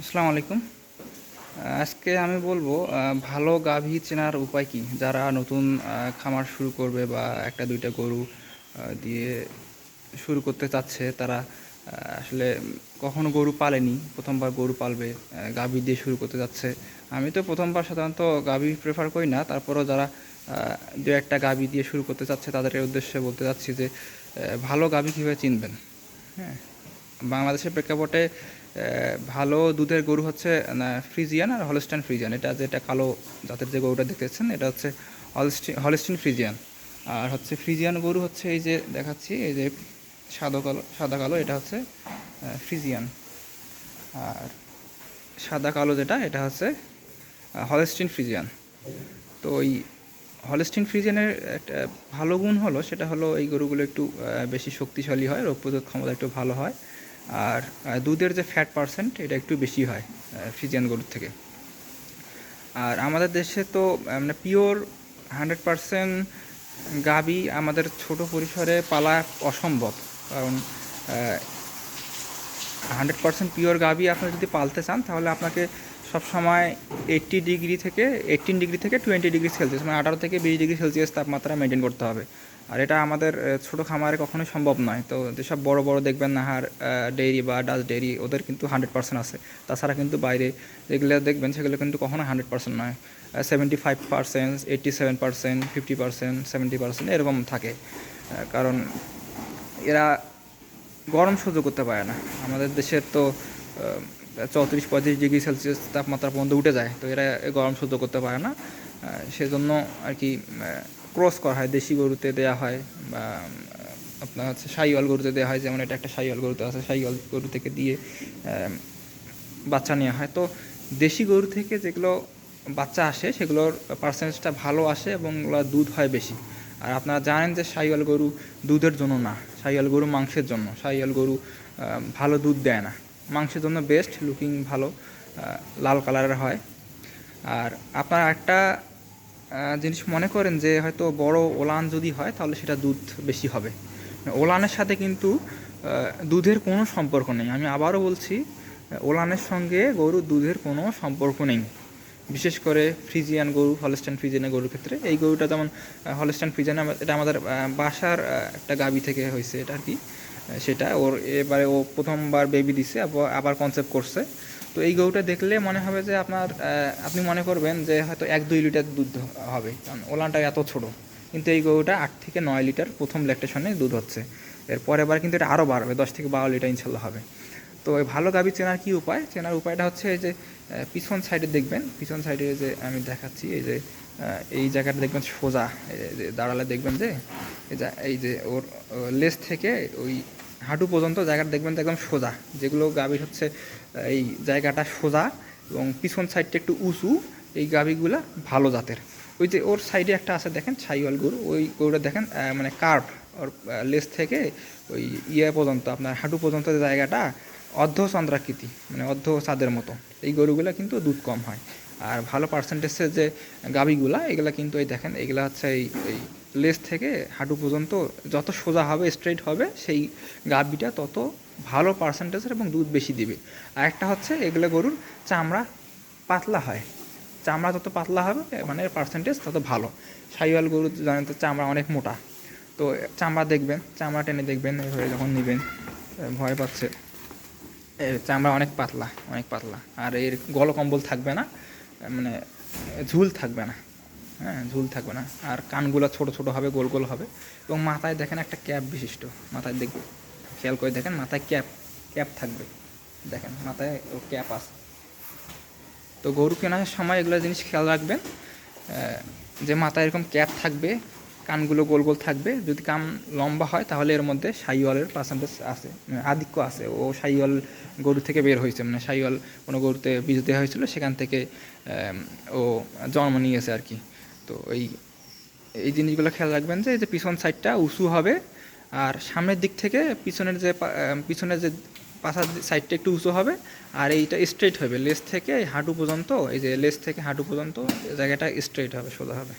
আসসালামু আলাইকুম। আজকে আমি বলব ভালো গাভী চেনার উপায় কি? যারা নতুন খামার শুরু করবে বা একটা, দুইটা গরু দিয়ে শুরু করতে চাচ্ছে, তারা আসলে কখনো গরু পালেনি, প্রথমবার গরু পালবে গাভী দিয়ে শুরু করতে যাচ্ছে। আমি তো প্রথমবার সাধারণত গাভী প্রেফার করি না, তারপরও যারা দু একটা গাভী দিয়ে শুরু করতে চাচ্ছে, তাদের উদ্দেশ্যে বলতে চাচ্ছি যে ভালো গাভী কীভাবে চিনবেন? হ্যাঁ বাংলাদেশের প্রেক্ষাপটে ভালো দুধের গরু হচ্ছে ফ্রিজিয়ান আর হলস্টাইন ফ্রিজিয়ান। এটা যেটা কালো জাতের যে গরুটা দেখতেছেন, এটা হচ্ছে হলস্টিন হলস্টিন ফ্রিজিয়ান। আর হচ্ছে ফ্রিজিয়ান গরু হচ্ছে এই যে দেখাচ্ছি, এই যে সাদা কালো সাদা কালো, এটা হচ্ছে ফ্রিজিয়ান। আর সাদা কালো যেটা, এটা হচ্ছে হলস্টিন ফ্রিজিয়ান। তো ওই হলস্টিন ফ্রিজিয়ানের একটা ভালো গুণ হলো, সেটা হলো এই গরুগুলো একটু বেশি শক্তিশালী হয়, রোগ প্রতিরোধ ক্ষমতা একটু ভালো হয়। আর দুধের যে ফ্যাট পার্সেন্ট এটা একটু বেশি হয় ফ্রিজিয়ান গরুর থেকে। আর আমাদের দেশে তো মানে পিওর হান্ড্রেড পারসেন্ট গাবি আমাদের ছোট পরিসরে পালা অসম্ভব। কারণ হান্ড্রেড পার্সেন্ট পিওর গাবি আপনি যদি পালতে চান, তাহলে আপনাকে সবসময় এইট্টি ডিগ্রি থেকে এইটিন ডিগ্রি থেকে টোয়েন্টি ডিগ্রি সেলসিয়াস মানে আঠারো থেকে বিশ ডিগ্রি সেলসিয়াস তাপমাত্রা মেনটেন করতে হবে। আর এটা আমাদের ছোটো খামারে কখনোই সম্ভব নয়। তো যেসব বড় বড় দেখবেন নাহার ডেইরি বা ডাচ ডেইরি ওদের কিন্তু হান্ড্রেড পার্সেন্ট আছে। তাছাড়া কিন্তু বাইরে যেগুলো দেখবেন, সেগুলো কিন্তু কখনো হান্ড্রেড পার্সেন্ট নয়। Seventy five percent eighty seven percent fifty percent seventy percent এরকম থাকে। কারণ এরা গরম সহ্য করতে পারে না। আমাদের দেশের তো চৌত্রিশ পঁয়ত্রিশ ডিগ্রি সেলসিয়াস তাপমাত্রা পর্যন্ত উঠে যায়, তো এরা গরম সহ্য করতে পারে না। সেজন্য আর কি ক্রস করা হয়, দেশি গরুতে দেওয়া হয় বা আপনার হচ্ছে সাইওয়াল গরুতে দেওয়া হয়, যেমন এটা একটা সাইওয়াল গরুতে আছে, সাইওয়াল গরু থেকে দিয়ে বাচ্চা নেওয়া হয়। তো দেশি গরু থেকে যেগুলো বাচ্চা আসে, সেগুলোর পার্সেন্টেজটা ভালো আসে এবং দুধ হয় বেশি। আর আপনারা জানেন যে সাইওয়াল গরু দুধের জন্য না, সাইওয়াল গরু মাংসের জন্য, সাইওয়াল গরু ভালো দুধ দেয় না। মাংসের জন্য বেস্ট লুকিং ভালো লাল কালারের হয়। আর আপনার একটা জিনিস মনে করেন যে হয়তো বড় ওলান যদি হয়, তাহলে সেটা দুধ বেশি হবে। ওলানের সাথে কিন্তু দুধের কোনো সম্পর্ক নেই। আমি আবারও বলছি ওলানের সঙ্গে গরুর দুধের কোনো সম্পর্ক নেই। বিশেষ করে ফ্রিজিয়ান গরু, হলস্টাইন ফ্রিজিয়ান গরুর ক্ষেত্রে। এই গরুটা যেমন হলস্টাইন ফ্রিজিয়ান এটা আমাদের বাসার একটা গাবি থেকে হয়েছে এটা আর কি। সেটা ওর এবারে ও প্রথমবার বেবি দিছে, আবার কনসেপ্ট করছে। তো এই গরুটা দেখলে মনে হবে যে আপনার আপনি মনে করবেন যে হয়তো এক দুই লিটার দুধ হবে, কারণ ওলানটা এত ছোটো। কিন্তু এই গরুটা আট থেকে নয় লিটার প্রথম ল্যাকটেশনে দুধ হচ্ছে। এর পরের বার কিন্তু এটা আরও বাড়বে, দশ থেকে বারো লিটার ইনশাল্লাহ হবে। তো ভালো গাভি চেনার কি উপায়? চেনার উপায়টা হচ্ছে এই যে পিছন সাইডে দেখবেন, পিছন সাইডে যে আমি দেখাচ্ছি, এই যে এই জায়গাটা দেখবেন সোজা দাঁড়ালে দেখবেন যে, এই যে ওর লেস থেকে ওই হাঁটু পর্যন্ত জায়গাটা দেখবেন একদম সোজা, যেগুলো গাভীর হচ্ছে, এই জায়গাটা সোজা এবং পিছন সাইডটা একটু উঁচু, এই গাভীগুলা ভালো জাতের। ওই যে ওর সাইডে একটা আছে, দেখেন, ছাইওয়াল গরু, ওই গরুটা দেখেন মানে কার্ভ ওর লেস থেকে ওই ইয়ে পর্যন্ত, আপনার হাঁটু পর্যন্ত জায়গাটা অর্ধ চন্দ্রাকৃতি মানে অর্ধ চাঁদের মতো। এই গরুগুলা কিন্তু দুধ কম হয়। আর ভালো পার্সেন্টেজের যে গাভীগুলা, এগুলা কিন্তু এই দেখেন, এগুলা হচ্ছে এই এই লেস থেকে হাঁটু পর্যন্ত যত সোজা হবে স্ট্রেট হবে, সেই গাভীটা তত ভালো পার্সেন্টেজের এবং দুধ বেশি দিবে। আর একটা হচ্ছে, এগুলো গরুর চামড়া পাতলা হয়। চামড়া যত পাতলা হবে মানে পার্সেন্টেজ তত ভালো। সাইওয়াল গরু জানেন তো চামড়া অনেক মোটা। তো চামড়া দেখবেন, চামড়া টেনে দেখবেন, এভাবে যখন নেবেন, ভয় পাচ্ছে। চামড়া অনেক পাতলা অনেক পাতলা। আর এর গলকম্বল থাকবে না মানে ঝুল থাকবে না হ্যাঁ ঝুল থাকবে না। আর কানগুলো ছোট ছোট হবে, গোল গোল হবে। এবং মাথায় দেখেন একটা ক্যাপ বিশিষ্ট, মাথায় দেখবে। খেয়াল করে দেখেন, মাথায় ক্যাপ ক্যাপ থাকবে। দেখেন, মাথায় ও ক্যাপ আছে। তো গরু কেনার সময় এগুলো জিনিস খেয়াল রাখবেন যে মাথায় এরকম ক্যাপ থাকবে কানগুলো গোল গোল থাকবে। যদি কান লম্বা হয়, তাহলে এর মধ্যে সাইওয়ালের পার্সেন্টেজ আছে মানে আধিক্য আছে। ও সাইওয়াল গরু থেকে বের হয়েছে মানে সাইওয়াল কোনো গরুতে বীজ দেওয়া হয়েছিল, সেখান থেকে ও জন্ম নিয়েছে আর কি। তো এই এই জিনিসগুলো খেয়াল রাখবেন যে, এই যে পিছন সাইডটা উঁচু হবে, আর সামনের দিক থেকে পিছনের যে পিছনের যে পাশার সাইডটা একটু উঁচু হবে, আর এইটা স্ট্রেট হবে। লেস থেকে হাঁটু পর্যন্ত, এই যে লেস থেকে হাঁটু পর্যন্ত, জায়গাটা স্ট্রেট হবে, সোজা হবে।